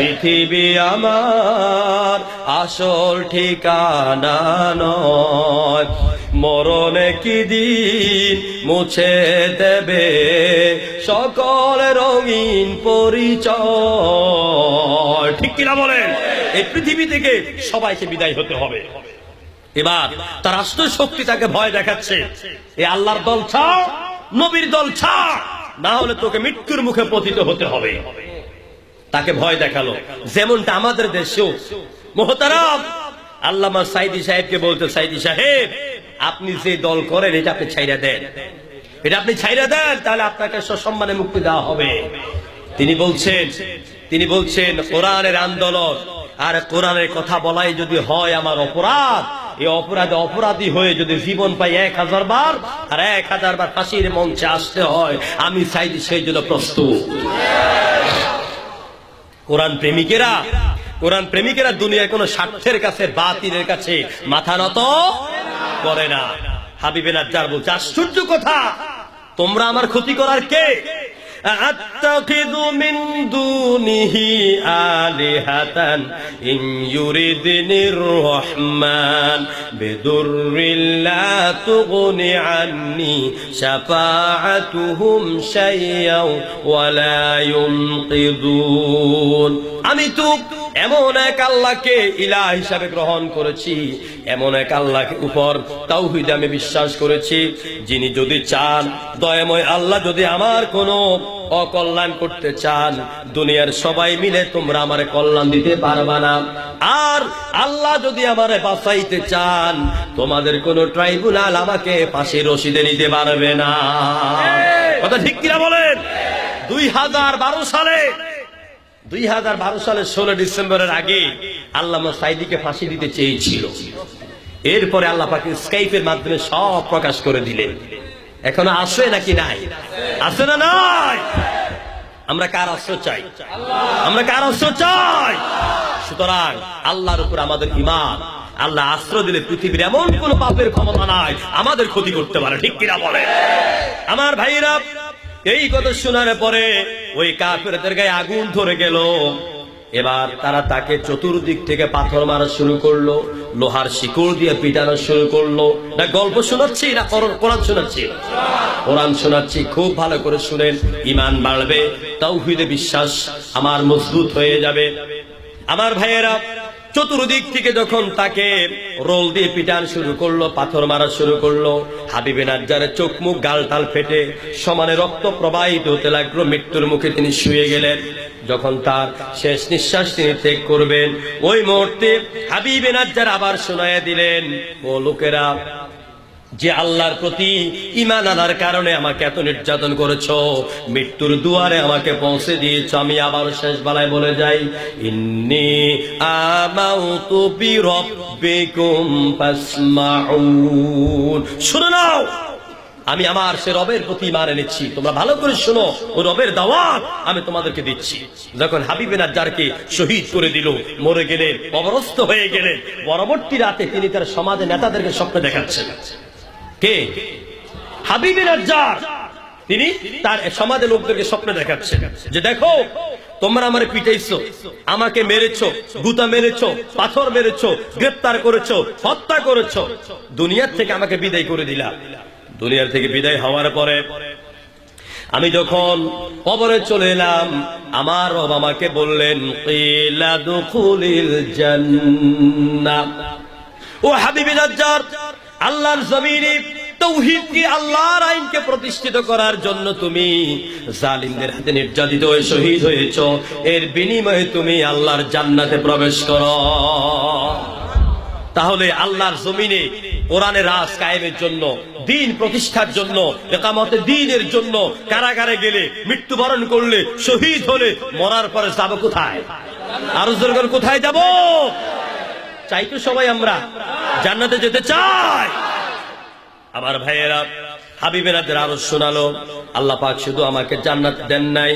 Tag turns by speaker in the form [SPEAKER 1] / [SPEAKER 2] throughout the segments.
[SPEAKER 1] পৃথিবী আমার আসল ঠিকানা নয়। মরণে কি দিন মুছে দেবে? সকল রঙিন পরিচয়। ঠিক কিনা বলেন? এই পৃথিবী থেকে সবাইকে বিদায় হতে হবে। এবার তার রাষ্ট্র শক্তি তাকে ভয় দেখাচ্ছে। এ আল্লাহর দল ছাড়, নবীর দল ছাড়। না হলে তোকে মৃত্যুর মুখে পতিত হতে হবে। তাকে ভয় দেখাল। যেমনটা আমাদের দেশেও। মোহতারাম! আল্লামা সাইদি সাহেবকে বলতে, সাইদি সাহেব, আপনি যে দল করেন, এটা আপনি ছাইরা দেন। এটা আপনি ছাইরা দেন, তাহলে আপনাকে সসম্মানে মুক্তি দেওয়া হবে। তিনি বলছেন তিনি বলছেন, কোরআনের আন্দোলন, আর কোরআনের কথা বলাই যদি হয় আমার অপরাধ এই অপরাধে অপরাধী হয়ে যদি জীবন পাই এক হাজার বার, আর এক হাজার বার ফাঁসির মঞ্চে আসতে হয়, আমি চাইছি সেই জন্য প্রস্তুত। কোরআন প্রেমিকেরা কোরআন প্রেমিকেরা দুনিয়ার কোন স্বার্থের কাছে, বাতিলের কাছে মাথা নত করে না। হাবিবেন নাজ্জার বলছে, আশ্চর্য কথা! তোমরা আমার ক্ষতি করার কে? أتخذ من دونه آلهة إن يردني الرحمن بضر لا تغن عني شفاعتهم شيئا ولا ينقذون আমি তো এমন এক আল্লাহকে ইলা হিসাবে গ্রহণ করেছি এমন এক আল্লাহকে উপর তাওহিদ আমি বিশ্বাস করেছি যিনি যদি চান দয়াময় আল্লাহ যদি আমার কোনো অকল্যাণ করতে চান দুনিয়ার সবাই মিলে তোমরা আমারে কল্যাণ দিতে পারবা না। আর আল্লাহ যদি আমারে বাঁচাইতে চান তোমাদের কোন ট্রাইব্যুনাল আমাকে পাশে রশিদে নিতে পারবে না। কথা ঠিক কিনা বলেন? দুই হাজার বারো সালে দুই হাজার বারো সালের ষোলো ডিসেম্বরের আগে আল্লামা সাইদিকে ফাঁসি দিতে চেয়েছিল। এরপরে আল্লাহ পাকে স্কাইপের মাধ্যমে সব প্রকাশ করে দিলেন। এখনও আসে নাকি নাই? আছে না আমরা কার আশ্রয় চাই? আমরা কার আশ্রয় চাই? সুতরাং আল্লাহর উপর আমাদের ইমান আল্লাহ আশ্রয় দিলে পৃথিবীর এমন কোন পাপের ক্ষমতা নাই, আমাদের ক্ষতি করতে পারে, ঠিক কিনা বলে আমার ভাইরা এই কথা শোনার পরে ওই কাফেরদের গায়ে আগুন ধরে গেল। এবার তারা তাকে চতুর্দিক থেকে পাথর মারা শুরু করল, লোহার শিকড় দিয়ে পিটানো শুরু করল। না, গল্প শোনাচ্ছি না কোরআন- শোনাচ্ছি? কোরআন শোনাচ্ছি, খুব ভালো করে শুনেন, ইমান বাড়বে, তাওহিদে বিশ্বাস আমার মজবুত হয়ে যাবে। আমার ভাইয়েরা চতুর্দিক থেকে যখন তাকে রোল দিয়ে পিটান শুরু করল, পাথর মারা শুরু করল, হাবিবে নাজ্জারের চোখ মুখ গাল টাল ফেটে সমানে রক্ত প্রবাহিত হতে লাগল, মৃত্যুর মুখে তিনি শুয়ে গেলেন। যখন তার শেষ নিঃশ্বাস তিনি ত্যাগ করবেন, ওই মুহূর্তে হাবিবে নাজ্জার আবার শোনায় দিলেন, ও লোকেরা যে আল্লাহর প্রতি ইমান আনার কারণে আমাকে এত নির্যাতন করেছ, মৃত্যুর দুয়ারে আমাকে পৌঁছে দিয়েছ, আমি আবার শেষ বেলায় বলে যাই, ইন্নি শুনে নাও, আমি আমার সে রবের প্রতি ইমান এনেছি। তোমরা ভালো করে শোনো, ও রবের দাওয়াত আমি তোমাদেরকে দিচ্ছি। যখন হাবিবে নাজ্জারকে শহীদ করে দিল, মরে গেলেন অবরস্ত হয়ে গেলেন পরবর্তী রাতে তিনি তার সমাজে নেতাদেরকে স্বপ্ন দেখাচ্ছেন। কে? হাবিবে নাজ্জার তিনি তার সমাজের লোকদেরকে স্বপ্ন দেখাচ্ছেন। যে দেখো, তোমরা আমার পিটাইছো, আমাকে মেরেছো, গুতা মেরেছো, পাথর মেরেছো, গ্রেপ্তার করেছ, হত্যা করেছ। দুনিয়ার থেকে আমাকে বিদায় করে দিলা। দুনিয়ার থেকে বিদায় হওয়ার পরে আমি যখন কবরে চলে এলাম, আমার রব আমাকে বললেন। ও হাবিবি নাজ্জার আল্লাহর জমিনে তৌহিদকে আল্লাহর আইনকে প্রতিষ্ঠিত করার জন্য তুমি জালিমদের হাতে নির্যাতিত হয়ে শহীদ হয়েছ। এর বিনিময়ে তুমি আল্লাহর জান্নাতে প্রবেশ করো। তাহলে আল্লাহর জমিনে কোরআনের রাজ কায়েমের জন্য, দিন প্রতিষ্ঠার জন্য, একামতে দিনের জন্য কারাগারে গেলে, মৃত্যুবরণ করলে, শহীদ হলে, মরার পরে যাব কোথায়? আরও কোথায় যাব? চাই তো সবাই আমরা। জান্নাতে যেতে চাই আমার ভাইয়েরা হাবিবেরাদের আরও শোনালো, আল্লাহ পাক শুধু আমাকে জান্নাত দেন নাই।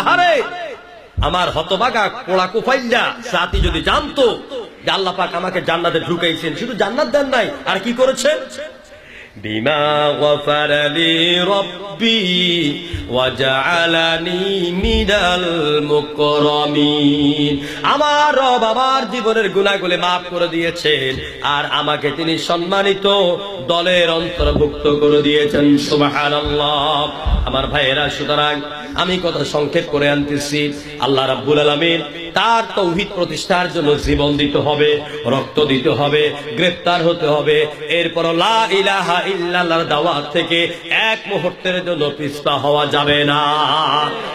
[SPEAKER 1] আহারে! আমার হতভাগা পোড়া কুফাইল্লা জাতি যদি জানতো আল্লাহ পাক আমাকে জান্নাতে ঢুকাইছেন, শুধু জান্নাত দেন নাই, আর কি করেছেন বিমা গফারালি রব্বি ওয়াজআলানি মিনাল মুকরামিন। আমার রব আমার জীবনের গুনাহগুলি মাফ করে দিয়েছেন, আর আমাকে তিনি সম্মানিত দলের অন্তর্ভুক্ত করে দিয়েছেন, সুবহানাল্লাহ। আমার ভাইয়েরা, সুতরাং আমি কথা সংক্ষেপ করে আনতেছি। আল্লাহ রাব্বুল আলামিন তার তৌহিদ প্রতিষ্ঠার জন্য জীবন দিতে হবে, রক্ত দিতে হবে, গ্রেফতার হতে হবে। এরপর লা ইলাহা ইল্লাল্লাহর দাওয়াত থেকে এক মুহূর্তের জন্য পিছপা হওয়া যাবে না।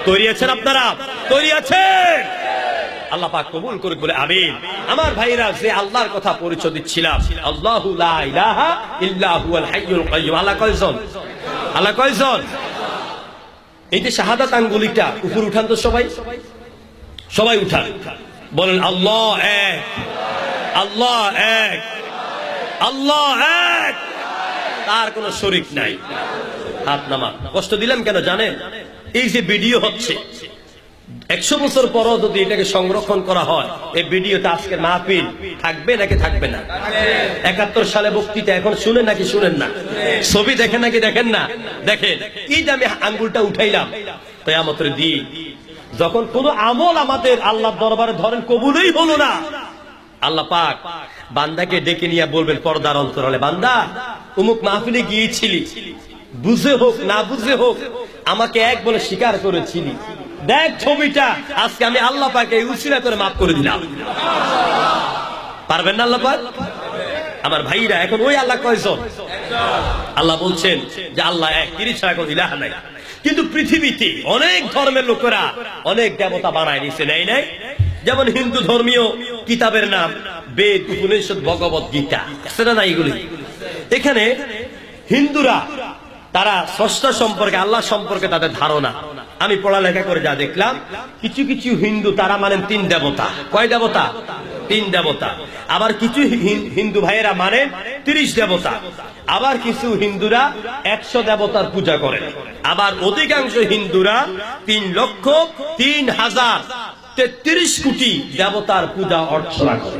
[SPEAKER 1] তৈরি আপনারা? তৈরি আল্লাহ পাক কবুল করে বলে, আমিন। আমার ভাইরা, যে আল্লাহর কথা পরিচয় দিচ্ছিলাম, আল্লাহু লা ইলাহা ইল্লা হুয়াল হাইয়ুল কাইয়্যুম আল্লাহ কয়জন? আল্লাহ কয়জন? এই যে শাহাদাত আঙ্গুলিটা, উপর উঠান তো সবাই। সবাই উঠান। বলেন, আল্লাহ এক। আল্লাহ এক। আল্লাহ এক। তার কোনো শরিক নাই। হাত নামা কষ্ট দিলাম কেন জানেন? এই যে ভিডিও হচ্ছে, একশো বছর পরও যদি এটাকে সংরক্ষণ করা হয়, এই ভিডিওতে আজকে মাহফিল থাকবে নাকি থাকবে না? একাত্তর সালে বক্তৃতা এখন শুনেন নাকি শুনেন না? ছবি দেখেন নাকি দেখেন না? দেখেন। এই যে আমি আঙ্গুলটা উঠাইলাম, কেয়ামতের দিন যখন কোন আমল আমাদের আল্লাহ দরবারে ধরেন কবুলই হলো না আল্লাহ পাক বান্দাকে ডেকে নিয়ে বলবেন, পর্দার অন্তরালে বান্দা, উমুক মাহফিলে গিয়েছিলি। বুঝে হোক, না বুঝে হোক, আমাকে এক বলে স্বীকার করেছিলি। দেখ ছবিটা, আজকে আমি আল্লাহ পাকে উচিরা করে মাফ করে দিলাম। পারবেন না আল্লাহ পাক? আমার ভাইরা, এখন ওই আল্লাহ কয়জন? আল্লাহ বলছেন যে আল্লাহ এক, তিনি ছাড়া কোনো ইলাহা নাই। কিন্তু পৃথিবীতে অনেক ধর্মের লোকেরা অনেক দেবতা বানায় নিছে নাই নাই? যেমন হিন্দু ধর্মীয় কিতাবের নাম বেদ, উপনিষদ, ভগবত গীতা। সেটা না এগুলি। এখানে হিন্দুরা, তারা স্রষ্টা সম্পর্কে, আল্লাহ সম্পর্কে তাদের ধারণা। আমি পড়ালেখা করে যা দেখলাম, কিছু কিছু হিন্দু, তারা মানেন তিন দেবতা। কয় দেবতা? তিন দেবতা। আবার কিছু হিন্দু ভাইয়েরা মানেন তিরিশ দেবতা। আবার কিছু হিন্দুরা একশো দেবতার পূজা করেন। আবার অধিকাংশ হিন্দুরা তিন লক্ষ তিন হাজার তেত্রিশ কোটি দেবতার পূজা অর্চনা করে।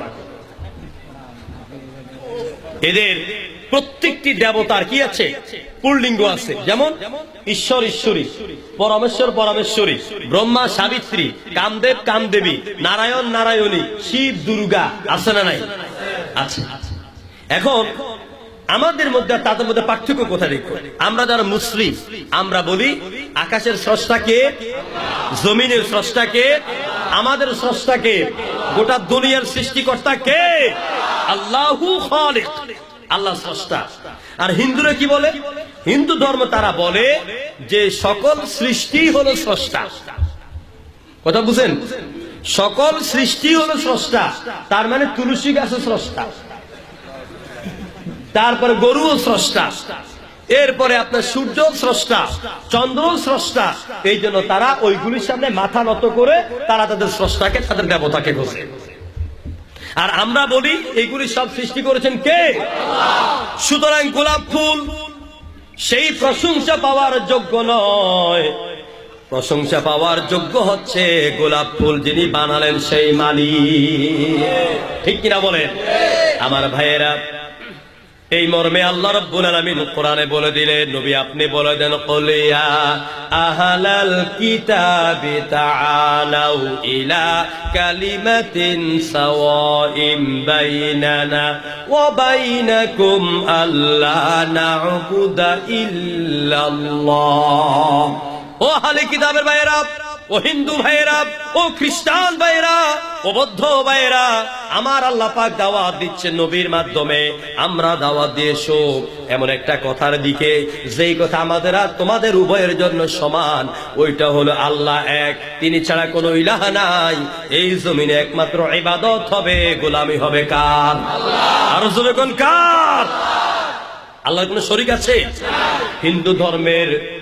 [SPEAKER 1] এদের প্রত্যেকটি দেবতার কি আছে? পুল্লিঙ্গ আছে। যেমন ঈশ্বর ঈশ্বরী, পরমেশ্বর পরমেশ্বরী, ব্রহ্মা সাবিত্রী, কামদেব কামদেবী, নারায়ণ নারায়ণী, শিব দুর্গা আছে না নাই? আছে। এখন আমাদের মধ্যে তাদের মধ্যে পার্থক্য কোথায় দেখো? আমরা যারা মুসলিম, আমরা বলি আকাশের স্রষ্টাকে জমিনের স্রষ্টাকে আমাদের স্রষ্টাকে গোটা দুনিয়ার সৃষ্টিকর্তা কে? আল্লাহু খালিক। আল্লাহ স্রষ্টা। আর হিন্দুরা কি বলে? হিন্দু ধর্ম তারা বলে যে সকল সৃষ্টি হলো স্রষ্টা। কথা বুঝেন? সকল সৃষ্টি হলো স্রষ্টা। তার মানে তুলসী গাছ স্রষ্টা। তারপরে গরুও স্রষ্টা। এরপরে আপনার সূর্য স্রষ্টা, চন্দ্র স্রষ্টা, এই জন্য তারা ওইগুলির সামনে মাথা নত করে তারা তাদের স্রষ্টাকে, তাদের দেবতাকে খোঁজে। আর আমরা বলি, এইগুলি সব সৃষ্টি করেছেন কে? সুতরাং গোলাপ ফুল, সেই প্রশংসা পাওয়ার যোগ্য নয়। প্রশংসা পাওয়ার যোগ্য হচ্ছে গোলাপ ফুল যিনি বানালেন সেই মালি ঠিক কিনা বলেন? আমার ভাইয়েরা এই মর্মে আল্লাহ রব্বুল আলামিন কোরআনে বলে দিলেন, নবী আপনি বলে দেন কলিয়া আহালাল কিতাবি তাআলাউ ইলা কালিমাতিন সাওয়াইম বাইনানা ওয়া বাইনাকুম আল্লা না'বুদা ইল্লাল্লাহ। ও আহলে কিতাবের ভাইয়েরা ও হিন্দু ভাইয়েরা, ও খ্রিস্টান ভাইয়েরা, ও বৌদ্ধ ভাইয়েরা, আমার আল্লাহ পাক দাওয়াত দিচ্ছেন নবীর মাধ্যমে। আমরা দাওয়াত দিয়ে শোক এমন একটা কথার দিকে, যেই কথা আমাদের আর তোমাদের উভয়ের জন্য সমান, ওইটা হলো আল্লাহ এক, তিনি ছাড়া কোনো ইলাহা নাই। এই জমিনে একমাত্র ইবাদত হবে, গোলামি হবে কার? আরও জোরে কোন কার? আল্লাহর কোন শরিক আছে? হিন্দু ধর্মের